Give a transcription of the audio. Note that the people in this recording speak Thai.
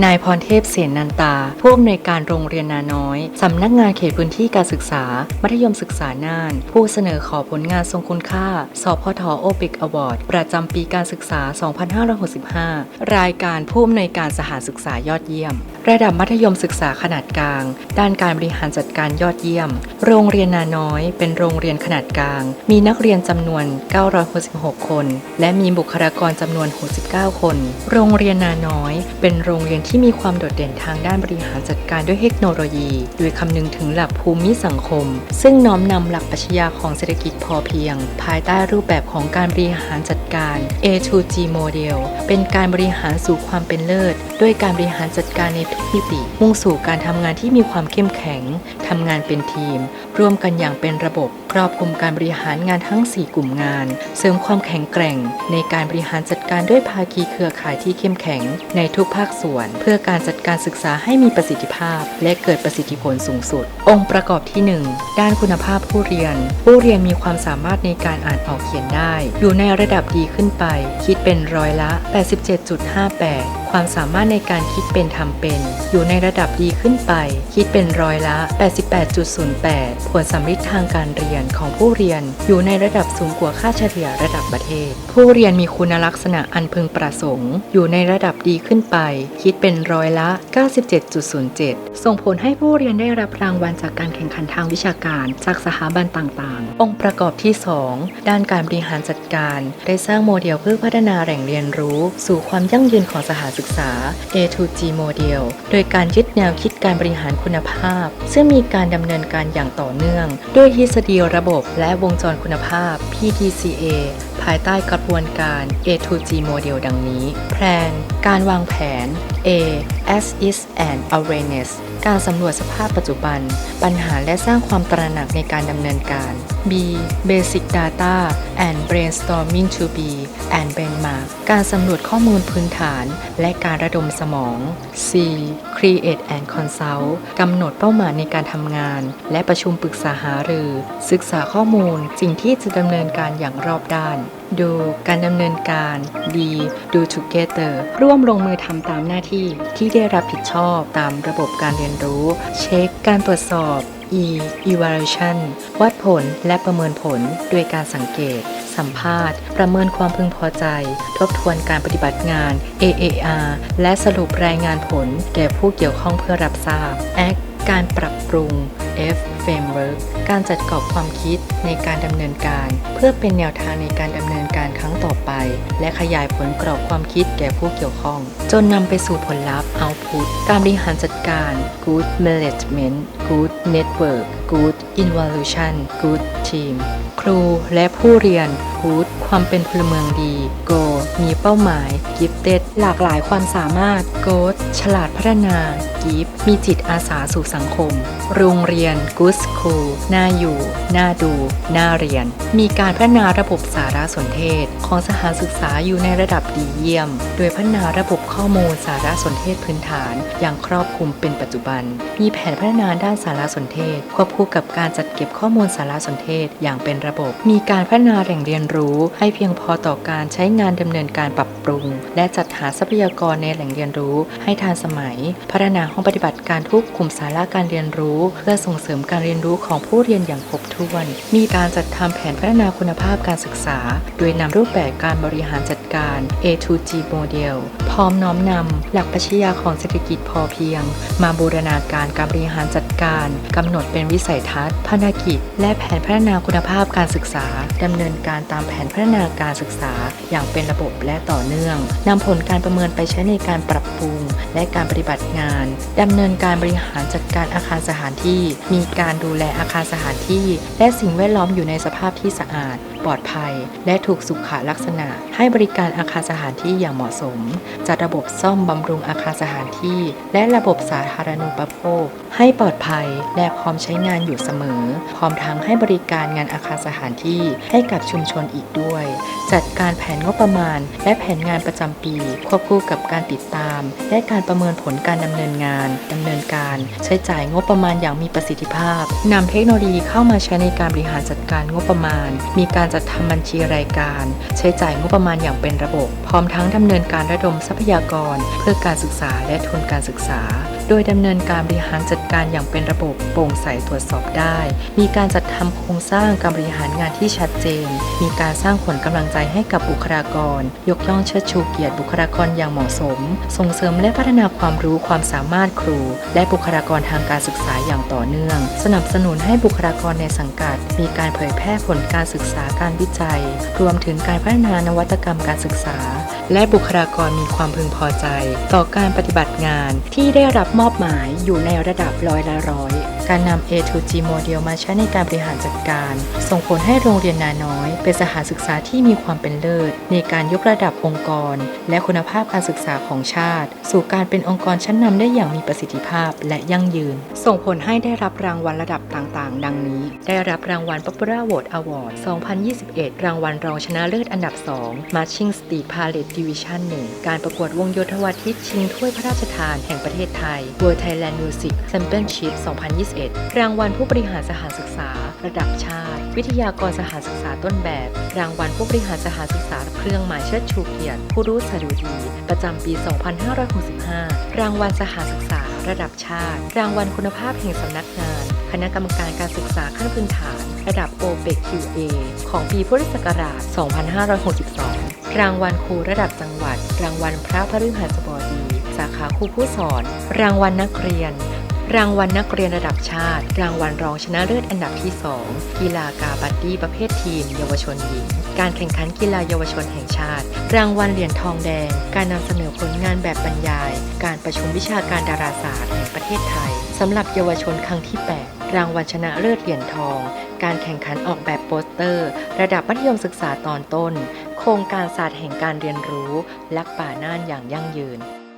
นายพรเทพเสนนันตา ผู้อำนวยการโรงเรียนนาน้อย สำนักงานเขตพื้นที่การศึกษา มัธยมศึกษาน่าน ผู้เสนอขอผลงานทรงคุณค่า สพทโอปิกอวอร์ดประจำปีการศึกษา 2565 รายการผู้อำนวยการสถานศึกษายอดเยี่ยม ระดับมัธยมศึกษาขนาดกลาง ด้านการบริหารจัดการยอดเยี่ยม โรงเรียนนาน้อย เป็นโรงเรียนขนาดกลาง มีนักเรียนจำนวน 966 คน และมีบุคลากรจำนวน 69 คน โรงเรียนนาน้อย เป็นโรงเรียนที่มีความโดดเด่นทางด้านบริหารจัดการด้วยเทคโนโลยี โดยคำนึงถึงหลักภูมิสังคม ซึ่งน้อมนำหลักปรัชญาของเศรษฐกิจพอเพียง ภายใต้รูปแบบของการบริหารจัดการ A to G Model เป็นการบริหารสู่ความเป็นเลิศ ด้วยการบริหารจัดการในทุกมิติ มุ่งสู่การทำงานที่มีความเข้มแข็งทำงานเป็นทีม ร่วมกันอย่างเป็นระบบ ครอบคลุมการบริหารงานทั้ง 4 กลุ่มงาน เสริมความแข็งแกร่ง ในการบริหารจัดการด้วยภาคีเครือข่ายที่เข้มแข็ง ในทุกภาคส่วน เพื่อการจัดการศึกษาให้มีประสิทธิภาพ และเกิดประสิทธิผลสูงสุด องค์ประกอบที่ 1 ด้านคุณภาพผู้เรียน ผู้เรียนมีความสามารถในการอ่านออกเขียนได้ อยู่ในระดับดีขึ้นไป คิดเป็นร้อยละ 87.58 ความสามารถในการคิดเป็นทำเป็น อยู่ในระดับดีขึ้นไป คิดเป็นร้อยละ 88.08 ผลสำลิดทางการเรียนของผู้เรียนอยู่ในระดับสูงกว่าค่าเฉลี่ยระดับประเทศ ผู้เรียนมีคุณลักษณะอันพึงประสงค์ อยู่ในระดับดีขึ้นไป คิดเป็นร้อยละ 97.07 ส่งผลให้ผู้เรียนได้รับรางวัลจากการแข่งขันทางวิชาการจากสถาบันต่างๆ องค์ประกอบที่ 2 ด้านการบริหารจัดการ ได้สร้างโมเดลเพื่อพัฒนาแหล่งเรียนรู้ สู่ความยั่งยืนของสถานศึกษา A2G Model โดยการยึดแนวคิดการบริหารคุณภาพ ซึ่งมีการดำเนินการอย่างต่อเนื่อง ด้วยทฤษฎีระบบและวงจรคุณภาพ PDCA ภายใต้กระบวนการ A to G Model ดังนี้ แพลน การวางแผน A as is and awareness การสำรวจสภาพปัจจุบัน ปัญหาและสร้างความตระหนักในการดำเนินการ B basic data and brainstorming to be and benchmark การสำรวจข้อมูลพื้นฐาน และการระดมสมอง C create and consult กำหนดเป้าหมายในการทำงาน และประชุมปรึกษาหารือ ศึกษาข้อมูล สิ่งที่จะดำเนินการอย่างรอบด้าน ดูการดำเนินการ D do together ร่วมลงมือทำตามหน้าที่ที่ได้รับผิดชอบตามระบบการเรียนรู้ เช็คการตรวจสอบ E evaluation วัดผลและประเมินผลโดยการสังเกต สัมภาษณ์ ประเมินความพึงพอใจ ทบทวนการปฏิบัติงาน AAR และสรุปรายงานผลแก่ผู้เกี่ยวข้องเพื่อรับทราบ Act การปรับปรุง F Framework การจัดกรอบความคิดในการดำเนินการ เพื่อเป็นแนวทางในการดำเนินการครั้งต่อไป และขยายผลกรอบความคิดแก่ผู้เกี่ยวข้อง จนนำไปสู่ผลลัพธ์ Output การบริหารจัดการ Good Management Good Network Good Evolution Good Team ครูและผู้เรียน Good ความเป็นพลเมืองดี Go มีเป้าหมาย Gifted หลากหลายความสามารถ Good ฉลาดพัฒนา Gift มีจิตอาสาสู่สังคม โรงเรียน Good School น่าอยู่ น่าดู น่าเรียน มีการพัฒนาระบบสารสนเทศ ของสถานศึกษาอยู่ในระดับดีเยี่ยม โดยพัฒนาระบบข้อมูลสารสนเทศพื้นฐาน อย่างครอบคลุมเป็นปัจจุบัน มีแผนพัฒนาด้านสารสนเทศ ควบคู่กับการจัดเก็บข้อมูลสารสนเทศอย่างเป็นระระบบ มีการพัฒนาแหล่งเรียนรู้ให้เพียงพอต่อการใช้งานดำเนินการปรับปรุง และจัดหาทรัพยากรในแหล่งเรียนรู้ให้ทันสมัย พัฒนาห้องปฏิบัติการทุกกลุ่มสาระการเรียนรู้ เพื่อส่งเสริมการเรียนรู้ของผู้เรียนอย่างครบถ้วน มีการจัดทำแผนพัฒนาคุณภาพการศึกษา โดยนำรูปแบบการบริหารจัดการ A to G Model พร้อมน้อมนำหลักปรัชญาของเศรษฐกิจพอเพียง มาบูรณาการการบริหารจัดการกำหนดเป็นวิสัยทัศน์พันธกิจ และแผนพัฒนาคุณภาพการการศึกษาดำเนินการตามแผนพัฒนาการศึกษา อย่างเป็นระบบและต่อเนื่องนำผลการประเมินไปใช้ในการปรับปรุง และการปฏิบัติงานดำเนินการบริหารจัดการอาคารสถานที่ มีการดูแลอาคารสถานที่ และสิ่งแวดล้อมอยู่ในสภาพที่สะอาด ปลอดภัย และถูกสุขลักษณะ ให้บริการอาคารสถานที่อย่างเหมาะสม จัดระบบซ่อมบำรุงอาคารสถานที่ และระบบสาธารณูปโภค ให้ปลอดภัยและพร้อมใช้งานอยู่เสมอ พร้อมทั้งให้บริการงานอาคารสถานฐานที่ให้กับชุมชนอีกด้วย จัดการแผนงบประมาณ และแผนงานประจำปี ควบคู่กับการติดตาม และการประเมินผลการดำเนินงานดำเนินการ ใช้จ่ายงบประมาณอย่างมีประสิทธิภาพนำเทคโนโลยีเข้ามาใช้ในการบริหารจัดการงบประมาณ มีการจัดทำบัญชีรายการ ใช้จ่ายงบประมาณอย่างเป็นระบบ พร้อมทั้งดำเนินการระดมทรัพยากร เพื่อการศึกษาและทุนการศึกษา โดยดำเนินการบริหารจัดการอย่างเป็นระบบโปร่งใสตรวจสอบได้ มีการจัดทำโครงสร้างการบริหารงานที่ชัดเจน มีการสร้างผลกำลังใจให้กับบุคลากร ยกย่องเชิดชูเกียรติบุคลากรอย่างเหมาะสม ส่งเสริมและพัฒนาความรู้ความสามารถครู และบุคลากรทางการศึกษาอย่างต่อเนื่อง สนับสนุนให้บุคลากรในสังกัด มีการเผยแพร่ผลการศึกษาการวิจัย รวมถึงการพัฒนานวัตกรรมการศึกษา และบุคลากรมีความพึงพอใจ ต่อการปฏิบัติงานที่ได้รับมอบหมายอยู่ในระดับร้อยละร้อย การนำ A2G โมเดลมาใช้ในการบริหารจัดการ ส่งผลให้โรงเรียนนาน้อย เป็นสถานศึกษาที่มีความเป็นเลิศ ในการยกระดับองค์กร และคุณภาพการศึกษาของชาติ สู่การเป็นองค์กรชั้นนำได้อย่างมีประสิทธิภาพและยั่งยืน ส่งผลให้ได้รับรางวัลระดับต่างๆ ดังนี้ ได้รับรางวัล Popular Vote Award 2021 รางวัลรองชนะเลิศอันดับ 2 Marching Street Parade Division 1 การประกวดวงโยธวาทิตชิงถ้วยพระราชทานแห่งประเทศไทย World Thailand Music Championship 2021 รางวัลผู้บริหารสถานศึกษา ระดับชาติ วิทยากรสถานศึกษาต้นแบบ รางวัลผู้บริหารสถานศึกษาเครื่องหมายเชิดชูเกียรติผู้รู้สดุดี ประจำปี 2565 รางวัลสถานศึกษา ระดับชาติ รางวัลคุณภาพแห่งสำนักงาน คณะกรรมการการศึกษาขั้นพื้นฐาน ระดับ OPEQA ของปีพุทธศักราช 2562 รางวัลครูระดับจังหวัด รางวัลพระพฤหัสบดี สาขาครูผู้สอน รางวัลนักเรียน รางวัลนักเรียนระดับชาติ รางวัลรองชนะเลิศอันดับที่ 2 กีฬากาบัดดี้ประเภททีม เยาวชนหญิง การแข่งขันกีฬาเยาวชนแห่งชาติ รางวัลเหรียญทองแดง การนำเสนอผลงานแบบบรรยาย การประชุมวิชาการดาราศาสตร์แห่งประเทศไทยสำหรับเยาวชนครั้งที่ 8 รางวัลชนะเลิศเหรียญทอง การแข่งขันออกแบบโปสเตอร์ ระดับมัธยมศึกษาตอนต้น โครงการศาสตร์แห่งการเรียนรู้ ลักป่าน่านอย่างยั่งยืน